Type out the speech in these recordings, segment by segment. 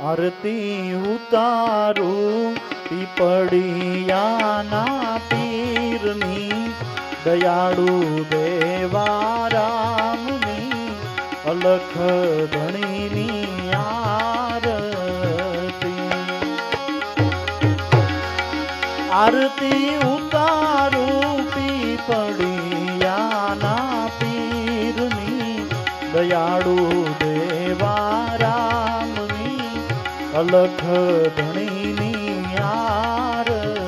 આરતી ઉતારું પીપળિયાના પીરની દયાળુ દેવા રામની અલખ ધણીની આરતી. આરતી ઉતારું અલખ ધણીની આરતી.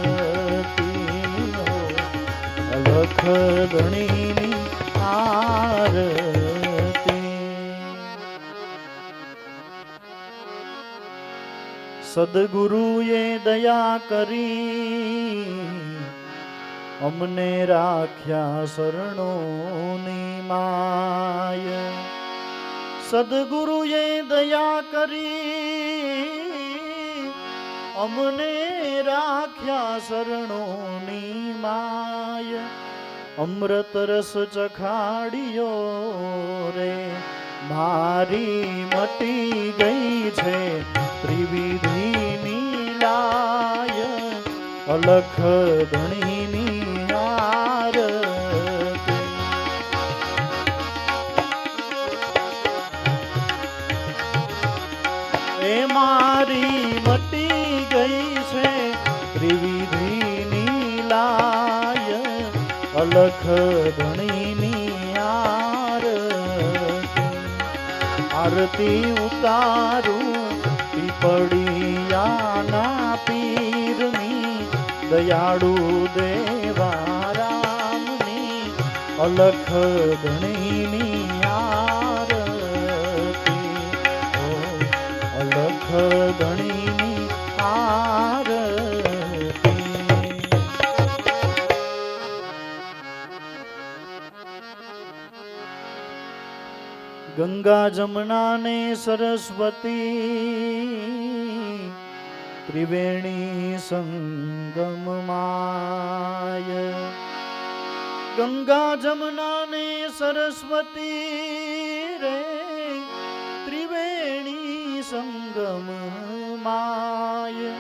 લખ ધણીની આરતી. સદગુરુએ દયા કરી. અમને રાખ્યા શરણોની માય. સદગુરુએ દયા કરી. અમને રાખ્યા શરણોની માય. અમૃત રસ ચખાડ્યો રે, મારી મટી ગઈ છે ત્રિવિધિની લાય અલખ ધણીની અલખ ધણીની આર આરતી ઉતારું પીપળિયાના પીરની દયાળુ દેવા રામની અલખ ધણીની આરતી અલખ ધણીની ગંગા જમના ને સરસ્વતી, ત્રિવેણી સંગમ માય ગંગા જમના ને સરસ્વતી રે, ત્રિવેણી સંગમ માય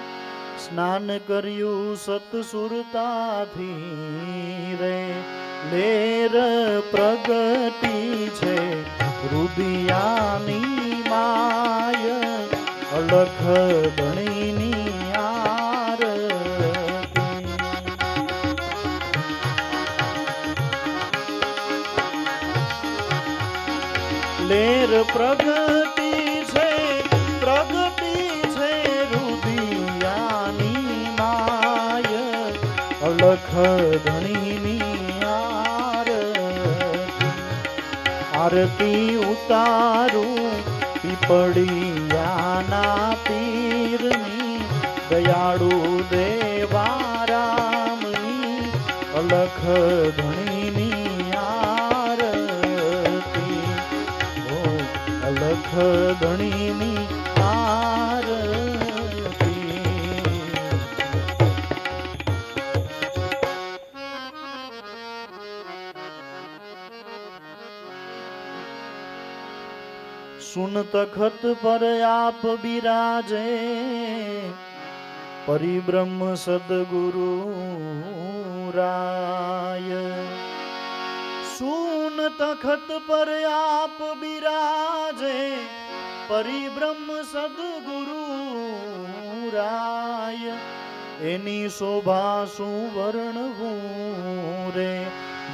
સ્નાન કર્યું સતસુરતાથી રે લેર પ્રગતિ છે. રુદિયાની માય અલખ ધણીની આરતી. લેર પ્રગતિ છે પ્રગતિ છે રુદિયાની માય અલખ ધણીની આરતી ઉતારું પીપળિયાના પીરની દયાળુ દેવા રામની અલખ ધણીની આરતી. અલખ ધણીની સુન તખત પર આપ બિરાજે. પરિબ્રહ્મ સદગુરુ રાય. સુન તખત પર આપ બિરાજે. પરિબ્રહ્મ સદગુરુ રાય. એની શોભા શું વર્ણવું રે?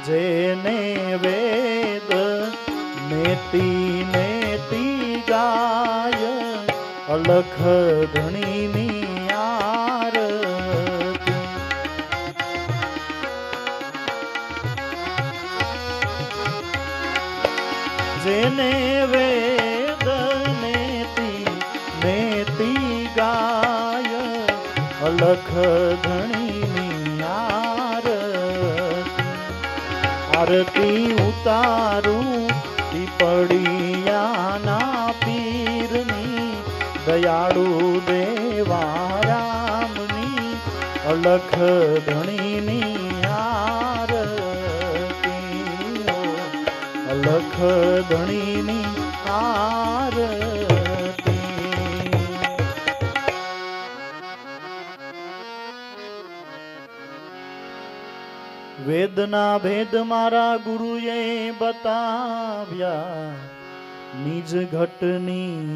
જેને વેદ નેતી અલખ ધણીની જેને વેદ નેતી નેતી ગાય અલખ ધણીની આરતી આરતી ઉતારું પીપળિયાના લખ ધણીની આરતી. લખ ધણીની આરતી. વેદના ભેદ મારા ગુરુએ બતાવ્યા. નિજ ઘટની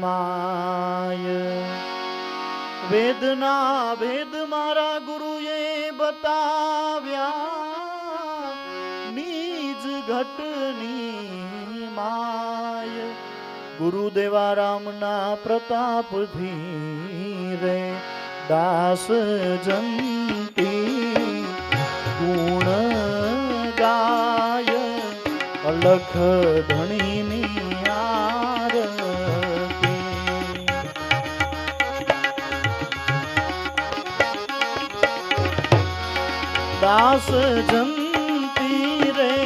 માય. વેદના ભેદ મારા ગુરુએ બતાવ્યા. નીજ ઘટની માય. ગુરુદેવા રામના પ્રતાપથી રે દાસ જંતી. ગુણ ગાય અલખ ધણીની દાસ જંતી રે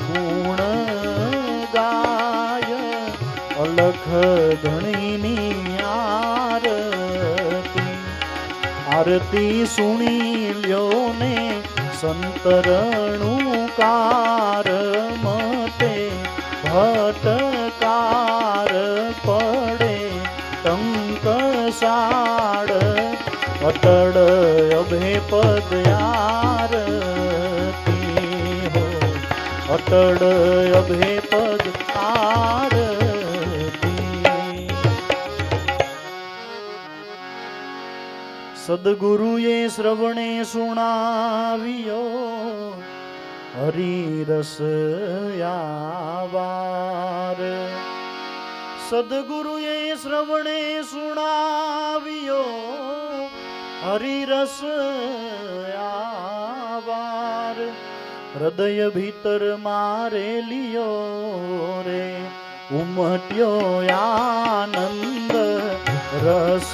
ગુણ ગાય અલખ ધણીની આરતી આરતી સુણી લ્યો ને સંતરણું કાર મતે ભટકાર પડે ટંક સાડ અટડ અભે પદયારતી અટડ અભે પદ સદગુરુએ શ્રવણે સુણાવ્યો હરિરસ યાવાર સદગુરુએ શ્રવણે સુણાવ્યો હરિરસ યાવાર હૃદય ભીતર મારે લિયો રે, ઉમટ્યો આનંદ રસ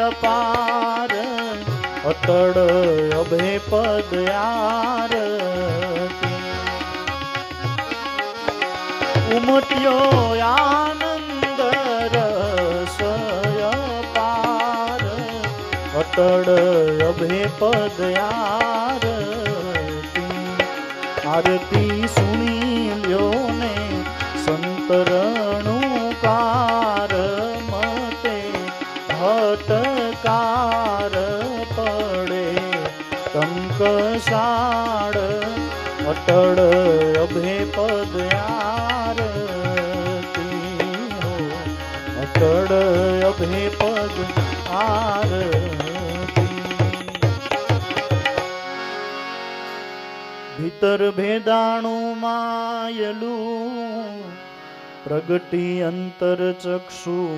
અપાર અતડ અભે પદ યાર. ઉમટ્યો આનંદ રસ અપાર અટડ અભે પદ આરતી આરતી સુણી લ્યો ને સંતરણું કાર મતે ભટકાર પડે. કંકશાળ અટળ અભે પદ ભીતર ભેદાણું માયલું, પ્રગટી અંતર ચક્ષુયનુપ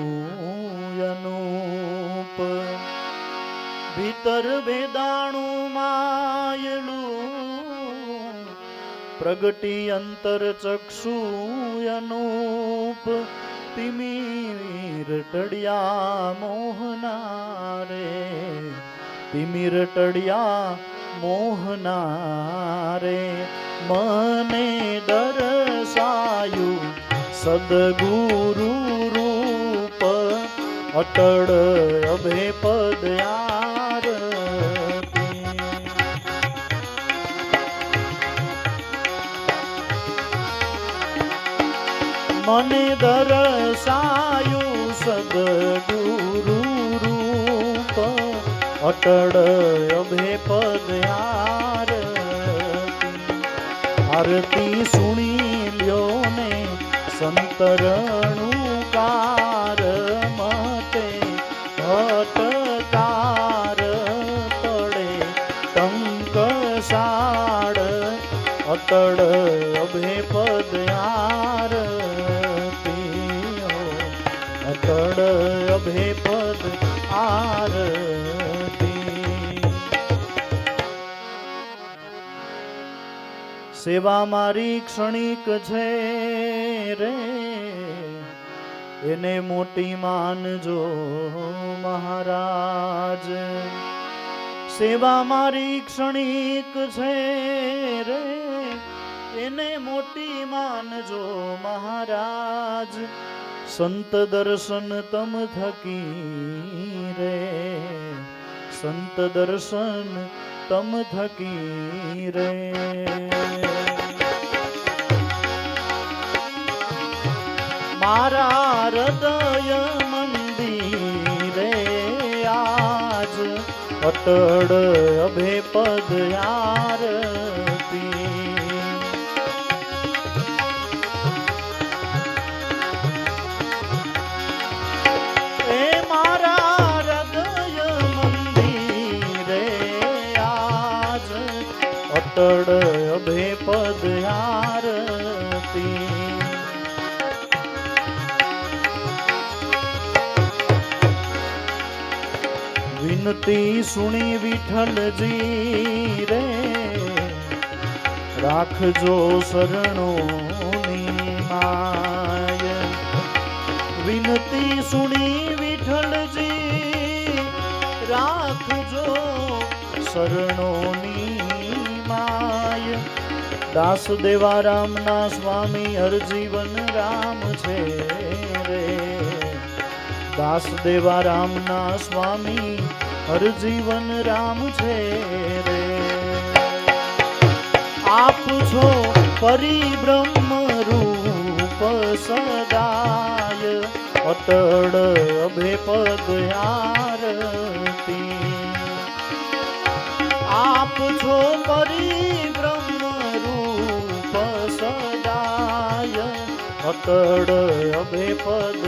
ભીતર ભેદાણું માયલું, પ્રગટી અંતર ચક્ષુયનુપ તિમીર ટડિયા મોહનારે તિમીર ટડિયા મોહનારે મને દરસાયું સદગુરુ રૂપ અટળ અભે પદ મને દરસાયું સદગુરુ રૂપ અટળ અભે પદ આરતી સુણી લ્યો ને સંતરણું સેવા મારી ક્ષણિક છે રે. એને મોટી માનજો મહારાજ. સેવા મારી ક્ષણિક છે રે. એને મોટી માનજો મહારાજ. સંત દર્શન તમ થકી રે. સંત દર્શન તમ થકી રે. મારા હૃદય મંદિરે આજ અટળ અભે પદ આરતી. એ વિનતી સુણી વિઠ્ઠલજી રે. રાખજો શરણોની માય. વિનતી સુણી વિઠ્ઠલજી, રાખજો શરણોની માય. દાસ દેવા રામના સ્વામી હરજીવન રામ છે રે. દાસ દેવા રામના સ્વામી, હરજીવન રામ છે રે. આપ છો પરિબ્રહ્મ રૂપ સદાય, અટળ અભે પદ આરતી. આપ છો પરિબ્રહ્મ અટળ અભે પદ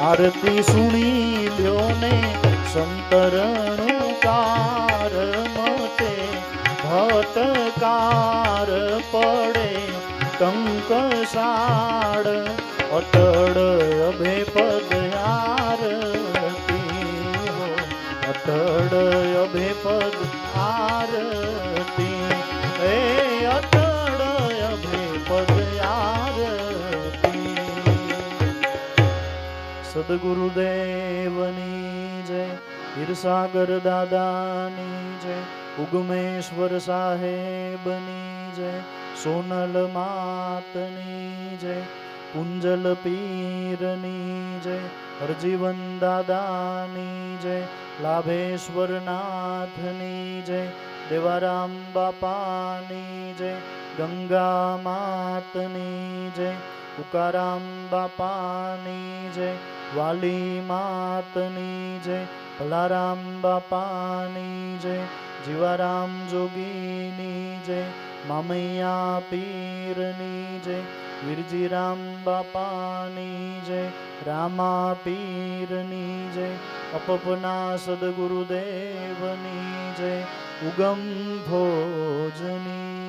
આરતી સુણી લ્યો ને સંતરણું કાર મતે. ભટકાર પડે કંકસાળ સદગુરુદેવની જય હીરસાગર દાદાની જય ઉગમેશ્વર સાહેબની જય સોનલ માતની જય કુંજલ પીરની જય હરજીવન દાદાની જય લાભેશ્વર નાથની જય દેવારામ બાપાની જય ગંગા માતની જય ઉકારામ बापानी જય, વાલી માતની જય ભલારામ બાપાની જય, જીવારામ જોગીની જય, મામૈયા પીરની જય વિરજીરામ બાપાની જય, રામા પીરની જય, અપપના સદગુરુદેવની જય, ઉગમ ભોજની